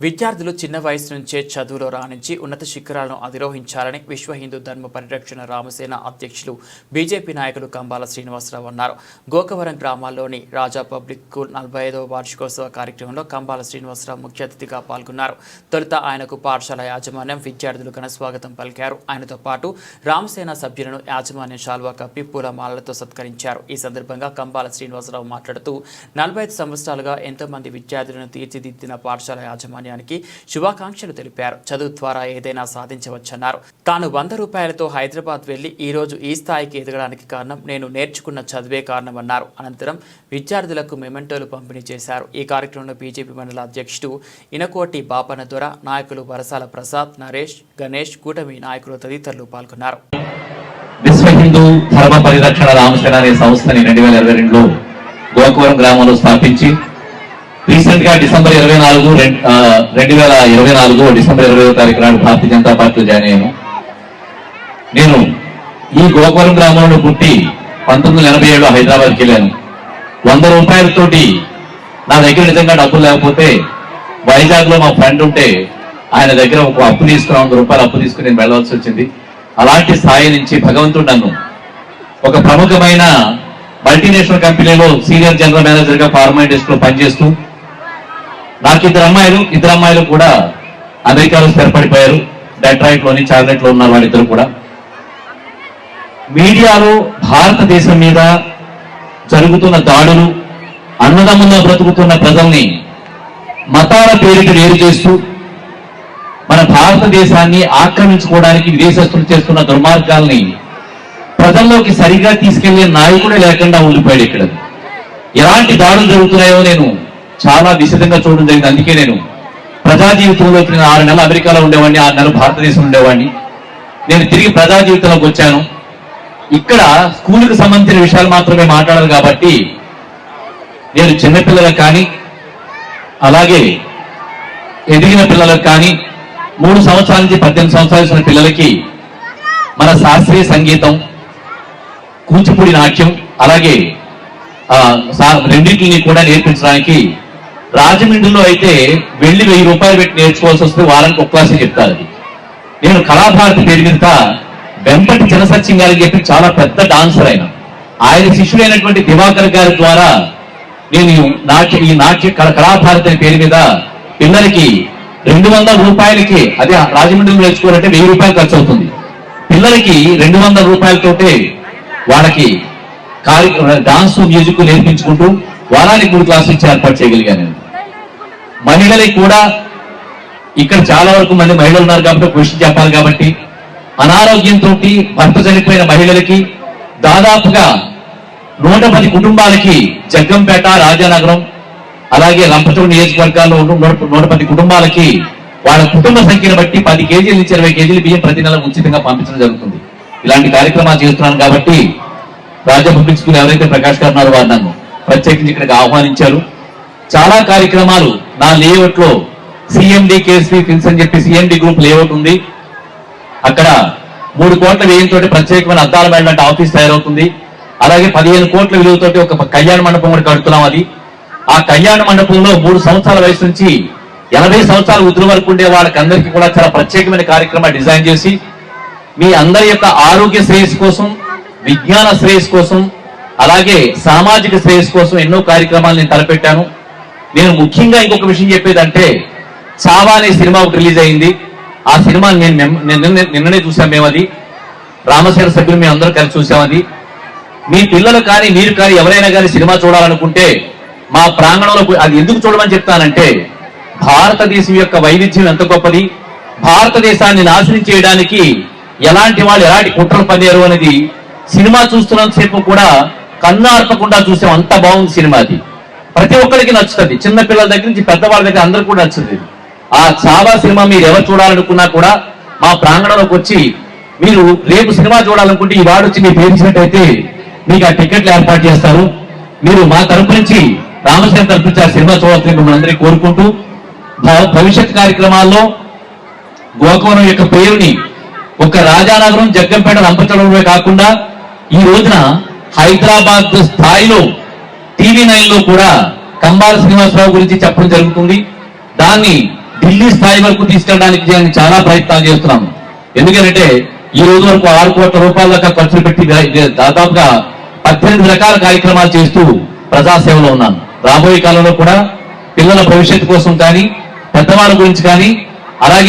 విద్యార్థులు చిన్న వయసు నుంచే చదువులో రాణించి ఉన్నత శిఖరాలను అధిరోహించాలని విశ్వ హిందూ ధర్మ పరిరక్షణ రామసేన అధ్యక్షులు బీజేపీ నాయకులు కంబాల శ్రీనివాసరావు అన్నారు. గోకవరం గ్రామాల్లోని రాజా పబ్లిక్ స్కూల్ నలభై ఐదవ వార్షికోత్సవ కార్యక్రమంలో కంబాల శ్రీనివాసరావు ముఖ్య అతిథిగా పాల్గొన్నారు. తొలుత ఆయనకు పాఠశాల యాజమాన్యం విద్యార్థులు ఘన స్వాగతం పలికారు. ఆయనతో పాటు రామసేన సభ్యులను యాజమాన్య శాల్వా కప్పి పూలమాలలతో సత్కరించారు. ఈ సందర్భంగా కంబాల శ్రీనివాసరావు మాట్లాడుతూ నలభై ఐదు సంవత్సరాలుగా ఎంతోమంది విద్యార్థులను తీర్చిదిద్దిన పాఠశాల యాజమాన్యం యాజమాన్యానికి శుభాకాంక్షలు తెలిపారు. చదువు ద్వారా ఏదైనా సాధించవచ్చన్నారు. తాను వంద రూపాయలతో హైదరాబాద్ వెళ్ళి ఈ రోజు ఈ స్థాయికి ఎదగడానికి కారణం నేను నేర్చుకున్న చదివే కారణమన్నారు. అనంతరం విద్యార్థులకు మెమెంటోలు పంపిణీ చేశారు. ఈ కార్యక్రమంలో బీజేపీ మండల అధ్యక్షుడు ఇనకోటి బాపన దొర నాయకులు వరసాల ప్రసాద్ నరేష్ గణేష్ కూటమి నాయకులు తదితరులు పాల్గొన్నారు. విశ్వ హిందూ ధర్మ పరిరక్షణ రామసేన అనే సంస్థని రెండు వేల ఇరవై రెండులో గోకవరం గ్రామంలో స్థాపించి రీసెంట్గా డిసెంబర్ ఇరవై నాలుగు రెండు వేల ఇరవై నాలుగు డిసెంబర్ ఇరవై తారీఖు నాడు భారతీయ జనతా పార్టీలో జాయిన్ అయ్యాను. నేను ఈ గోకవరం గ్రామంలో పుట్టి పంతొమ్మిది వందల ఎనభై ఏడు హైదరాబాద్కి వెళ్ళాను. వంద రూపాయలతోటి నా దగ్గర నిజంగా డబ్బులు లేకపోతే వైజాగ్లో మా ఫ్రెండ్ ఉంటే ఆయన దగ్గర ఒక అప్పు తీసుకుని వంద రూపాయలు అప్పు తీసుకుని నేను వెళ్ళవలసి వచ్చింది. అలాంటి స్థాయి నుంచి భగవంతుడు నన్ను ఒక ప్రముఖమైన మల్టీనేషనల్ కంపెనీలో సీనియర్ జనరల్ మేనేజర్గా గా ఫార్మాలిటీస్ పనిచేస్తూ నాకు ఇద్దరు అమ్మాయిలు ఇద్దరు అమ్మాయిలు కూడా అమెరికాలో స్థిరపడిపోయారు. డెట్రాయిట్లోని చార్లెట్లో ఉన్నారు వాళ్ళిద్దరు కూడా. మీడియాలో భారతదేశం మీద జరుగుతున్న దాడులు అన్నదమ్ముల్లో బ్రతుకుతున్న ప్రజల్ని మతాల పేరిట వేరు చేస్తూ మన భారతదేశాన్ని ఆక్రమించుకోవడానికి విదేశస్తులు చేస్తున్న దుర్మార్గాల్ని ప్రజల్లోకి సరిగా తీసుకెళ్ళే నాయకుడే లేకుండా ఉండిపోయాడు ఇక్కడ. ఎలాంటి దాడులు జరుగుతున్నాయో నేను చాలా విశదంగా చూడడం జరిగింది. అందుకే నేను ప్రజా జీవితంలో నేను ఆరు నెలలు అమెరికాలో ఉండేవాడిని ఆరు నెలలు భారతదేశంలో ఉండేవాడిని. నేను తిరిగి ప్రజా జీవితంలోకి వచ్చాను. ఇక్కడ స్కూల్కి సంబంధించిన విషయాలు మాత్రమే మాట్లాడాలి కాబట్టి నేను చిన్నపిల్లలకు కానీ అలాగే ఎదిగిన పిల్లలకు కానీ మూడు సంవత్సరాల నుంచి పద్దెనిమిది సంవత్సరాలు వచ్చిన పిల్లలకి మన శాస్త్రీయ సంగీతం కూచిపూడి నాట్యం అలాగే సా- రెండింటిని కూడా నేర్పించడానికి రాజమండ్రిలో అయితే వెళ్ళి వెయ్యి రూపాయలు పెట్టి నేర్చుకోవాల్సి వస్తే వారానికి ఒక క్లాసే చెప్తారు అది. నేను కళాభారతి పేరు మీద వెంపటి జనసత్యం గారికి చెప్పి చాలా పెద్ద డాన్సర్ ఆయన. ఆయన శిష్యుడైనటువంటి దివాకర్ గారి ద్వారా నేను నాట్య ఈ నాట్య కళాభారతి అనే పేరు మీద పిల్లలకి రెండు వందల రూపాయలకి అదే రాజమండ్రిలో నేర్చుకోవాలంటే వెయ్యి రూపాయలు ఖర్చు అవుతుంది. పిల్లలకి రెండు వందల రూపాయలతోటే వాళ్ళకి కార్య డాన్స్ మ్యూజిక్ నేర్పించుకుంటూ వారానికి మూడు క్లాసులు ఇచ్చి ఏర్పాటు చేయగలిగాను మహిళలకి కూడా ఇక్కడ చాలా వరకు మంది మహిళలు ఉన్నారు కాబట్టి క్వశ్చన్ చెప్పాలి కాబట్టి అనారోగ్యంతో భర్త చనిపోయిన మహిళలకి దాదాపుగా నూట పది కుటుంబాలకి జగ్గంపేట రాజానగరం అలాగే లంపచోడు నియోజకవర్గాల్లో నూట నూట పది కుటుంబాలకి వాళ్ళ కుటుంబ సంఖ్యను బట్టి పది కేజీల నుంచి ఇరవై కేజీలు బియ్యం ప్రతి నెల ఉచితంగా పంపించడం జరుగుతుంది. ఇలాంటి కార్యక్రమాలు చేస్తున్నాను కాబట్టి రాజా పబ్లిక్ స్కూల్ ఎవరైతే ప్రకాష్ గారు ఉన్నారో వారు నన్ను. ప్రత్యేకించి ఇక్కడికి ఆహ్వానించారు. చాలా కార్యక్రమాలు నా లేఅవుట్లో సిఎండి కేసీ ఫిన్స్ అని చెప్పి సిఎండి గ్రూప్ లేఅవుట్ ఉంది. అక్కడ మూడు కోట్ల వ్యయంతో ప్రత్యేకమైన అద్దాల మేడంటే ఆఫీస్ తయారవుతుంది. అలాగే పదిహేను కోట్ల విలువతోటి ఒక కళ్యాణ మండపం కూడా కడుతున్నాం అది. ఆ కళ్యాణ మండపంలో మూడు సంవత్సరాల వయసు నుంచి ఎనభై సంవత్సరాల వృద్ధుల వరకు ఉండే వాళ్ళకి అందరికీ కూడా చాలా ప్రత్యేకమైన కార్యక్రమాలు డిజైన్ చేసి మీ అందరి యొక్క ఆరోగ్య శ్రేయస్సు కోసం విజ్ఞాన శ్రేయస్సు కోసం అలాగే సామాజిక శ్రేయస్సు కోసం ఎన్నో కార్యక్రమాలు నేను తలపెట్టాను. నేను ముఖ్యంగా ఇంకొక విషయం చెప్పేదంటే చావా అనే సినిమా ఒకటి రిలీజ్ అయింది. ఆ సినిమా నేను నిన్ననే చూసాం మేము అది. రామశేర సభ్యులు మేము అందరం కలిసి చూసాం అది. మీ పిల్లలు కానీ మీరు కానీ ఎవరైనా కానీ సినిమా చూడాలనుకుంటే మా ప్రాంగణంలో అది ఎందుకు చూడమని చెప్తానంటే భారతదేశం యొక్క వైవిధ్యం ఎంత గొప్పది. భారతదేశాన్ని నాశనం చేయడానికి ఎలాంటి వాళ్ళు ఎలాంటి కుట్రలు పన్నారు అనేది సినిమా చూస్తున్నంతసేపు కూడా కన్ను ఆర్పకుండా చూసాం అంత బాగుంది సినిమా అది. ప్రతి ఒక్కరికి నచ్చుతుంది. చిన్న పిల్లల దగ్గర నుంచి పెద్దవాళ్ళ దగ్గర అందరికి కూడా నచ్చుతుంది ఆ చావా సినిమా మీరు ఎవరు చూడాలనుకున్నా కూడా మా ప్రాంగణంలోకి వచ్చి మీరు రేపు సినిమా చూడాలనుకుంటే ఈ వాడు వచ్చి మీరు పేర్చినట్టయితే మీకు ఆ టికెట్లు ఏర్పాటు చేస్తారు. మీరు మా తరపు నుంచి రామచంద్ర తరపు నుంచి ఆ సినిమా చూడాలని మిమ్మల్ని అందరికీ కోరుకుంటూ భవిష్యత్ కార్యక్రమాల్లో గోకవరం యొక్క పేరుని ఒక రాజానగరం జగ్గంపేట రంపచడంలో కాకుండా ఈ రోజున హైదరాబాద్ స్థాయిలో టీవీ నైన్లో కూడా కంబాల శ్రీనివాసరావు గురించి చెప్పడం జరుగుతుంది. దాన్ని ఢిల్లీ స్థాయి వరకు తీసుకెళ్ళడానికి నేను చాలా ప్రయత్నాలు చేస్తున్నాం ఎందుకంటే ఈ రోజు వరకు ఆరు కోట్ల రూపాయల దాకా ఖర్చులు పెట్టి దాదాపుగా పద్దెనిమిది రకాల కార్యక్రమాలు చేస్తూ ప్రజాసేవలో ఉన్నాను రాబోయే కాలంలో కూడా పిల్లల భవిష్యత్తు కోసం కానీ పెద్దవాళ్ళ గురించి కానీ అలాగే